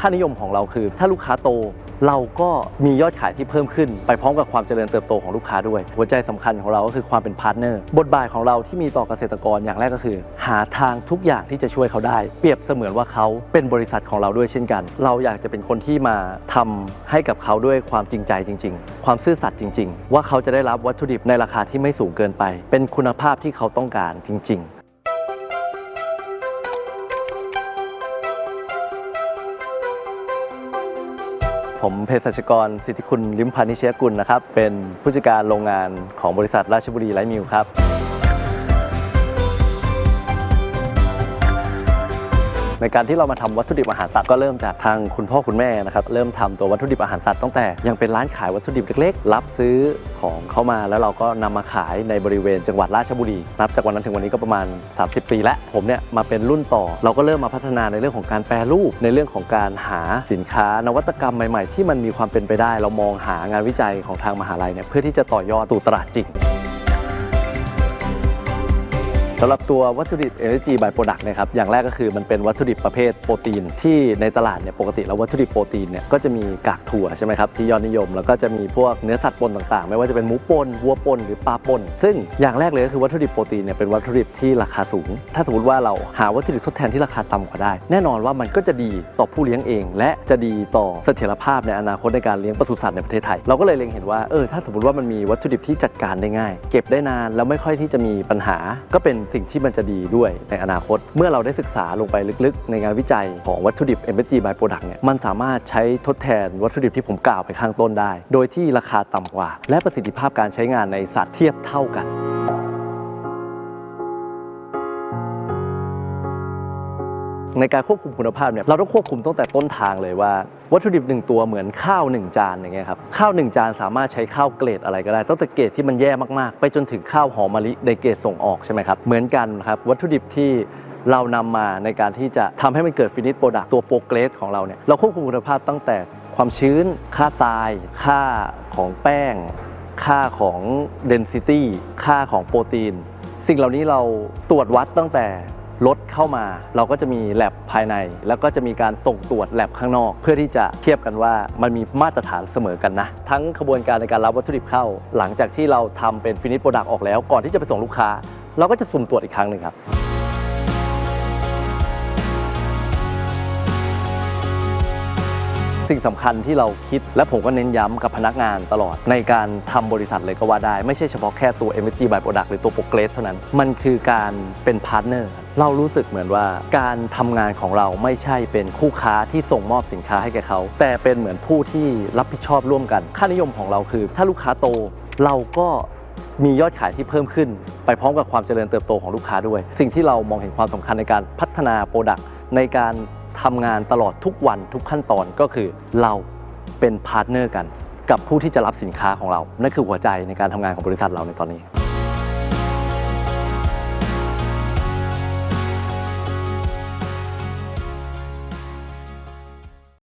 ค่านิยมของเราคือ ถ้าลูกค้าโตเราก็มียอดขายที่เพิ่มขึ้น ไปพร้อมกับความเจริญเติบโตของลูกค้าด้วย หัวใจสำคัญของเราก็คือความเป็นพาร์ทเนอร์บทบาทของเราที่มีต่อเกษตรกรอย่างแรกก็คือ หาทางทุกอย่างที่จะช่วยเขาได้ เปรียบเสมือนว่าเขาเป็นบริษัทของเราด้วยเช่นกัน เราอยากจะเป็นคนที่มาทำให้กับเขาด้วยความจริงใจจริง ๆ ความซื่อสัตย์จริง ๆ ว่าเขาจะได้รับวัตถุดิบในราคาที่ไม่สูงเกินไป เป็นคุณภาพที่เขาต้องการจริง ๆ ผมเภสัชกรสิทธิคุณลิมพานิเชยกุลนะครับ เป็นผู้จัดการโรงงานของบริษัทราชบุรีไลท์มิลครับ ในการที่เรามาทำวัตถุดิบอาหารสัตว์ก็เริ่มจากทางคุณพ่อคุณแม่นะครับเริ่มทำตัววัตถุดิบอาหารสัตว์ตั้งแต่ยังเป็นร้านขายวัตถุดิบเล็กๆ รับซื้อของเข้ามาแล้วเราก็นำมาขายในบริเวณจังหวัดราชบุรีนับจากวันนั้นถึงวันนี้ก็ประมาณ 30 ปีแล้วผมเนี่ยมาเป็นรุ่นต่อ เราก็เริ่มมาพัฒนาในเรื่องของการแปรรูปในเรื่องของการหาสินค้านวัตกรรมใหม่ ๆ ที่มันมีความเป็นไปได้ เรามองหางานวิจัยของทางมหาลัยเนี่ยเพื่อที่จะต่อยอดสู่ตลาดจริง สำหรับตัววัตถุดิบ Energy by Product นะครับอย่างแรกก็คือมันเป็นวัตถุดิบประเภทโปรตีน ที่ในตลาดเนี่ยปกติแล้ววัตถุดิบโปรตีนเนี่ยก็จะมีกากถั่วใช่ไหมครับที่ยอดนิยม แล้วก็จะมีพวกเนื้อสัตว์ปนต่างๆ ไม่ว่าจะเป็นหมูปนวัวปนหรือปลาปนซึ่งอย่างแรกเลยก็คือวัตถุดิบโปรตีนเนี่ยเป็นวัตถุดิบที่ราคาสูง ถ้าสมมติว่าเราหาวัตถุดิบทดแทนที่ราคาต่ำกว่าได้ แน่นอนว่ามันก็จะดีต่อผู้เลี้ยงเอง และจะดีต่อเสถียรภาพในอนาคตในการเลี้ยงปศุสัตว์ในประเทศไทยเราก็เลยเล็งเห็นว่าเออถ้าสมมติว่ามันมีวัตถุดิบที่จัดการได้ง่าย เก็บได้นานแล้วไม่ค่อยที่จะมีปัญหาก็เป็นสิ่งที่มันจะดีด้วยในอนาคต เมื่อเราได้ศึกษาลงไปลึกๆ ในงานวิจัยของวัตถุดิบ MSG by Product เนี่ยมันสามารถใช้ทดแทนวัตถุดิบที่ผมกล่าวไปข้างต้นได้ โดยที่ราคาต่ำกว่า และประสิทธิภาพการใช้งานในสัตว์เทียบเท่ากันในการควบคุมคุณภาพเนี่ยเราต้องควบคุมตั้งแต่ต้นทางเลยว่า วัตถุดิบหนึ่งตัวเหมือนข้าวหนึ่งจานอย่างเงี้ยครับข้าวหนึ่งจานสามารถใช้ข้าวเกรดอะไรก็ได้ตั้งแต่เกรดที่มันแย่มากๆ ไปจนถึงข้าวหอมมะลิในเกรดส่งออกใช่ไหมครับเหมือนกันครับวัตถุดิบที่เรานำมาในการที่จะทำให้มันเกิดฟินิชโปรดักตัวโปรเกรดของเราเนี่ยเราควบคุมคุณภาพตั้งแต่ความชื้น ค่าตาย ค่าของแป้ง ค่าของเดนซิตี้ค่าของโปรตีน สิ่งเหล่านี้เราตรวจวัดตั้งแต่ รถเข้ามา เราก็จะมีแลบภายใน แล้วก็จะมีการส่งตรวจแลบข้างนอก เพื่อที่จะเทียบกันว่ามันมีมาตรฐานเสมอกันนะ ทั้งขบวนการในการรับวัตถุดิบเข้า หลังจากที่เราทำเป็นฟินิชโปรดักต์ออกแล้ว ก่อนที่จะไปส่งลูกค้า เราก็จะสุ่มตรวจอีกครั้งหนึ่งครับ สิ่งสำคัญที่เราคิด และผมก็เน้นย้ำกับพนักงานตลอด ในการทำบริษัทเลยก็ว่าได้ ไม่ใช่เฉพาะแค่ตัว MSG by Product หรือตัวโปรเกรสเท่านั้น มันคือการเป็นพาร์ทเนอร์เรารู้สึกเหมือนว่าการทำงานของเราไม่ใช่เป็นคู่ค้าที่ส่งมอบสินค้าให้แก่เขา แต่เป็นเหมือนผู้ที่รับผิดชอบร่วมกัน ค่านิยมของเราคือ ถ้าลูกค้าโตเราก็มียอดขายที่เพิ่มขึ้น ไปพร้อมกับความเจริญเติบโตของลูกค้าด้วย สิ่งที่เรามองเห็นความสำคัญในการพัฒนาโปรดักต์ในการ ทำงานตลอดทุกวันทุกขั้นตอนก็คือเราเป็นพาร์ทเนอร์กัน กับผู้ที่จะรับสินค้าของเรา นั่นคือหัวใจในการทำงานของบริษัทเราในตอนนี้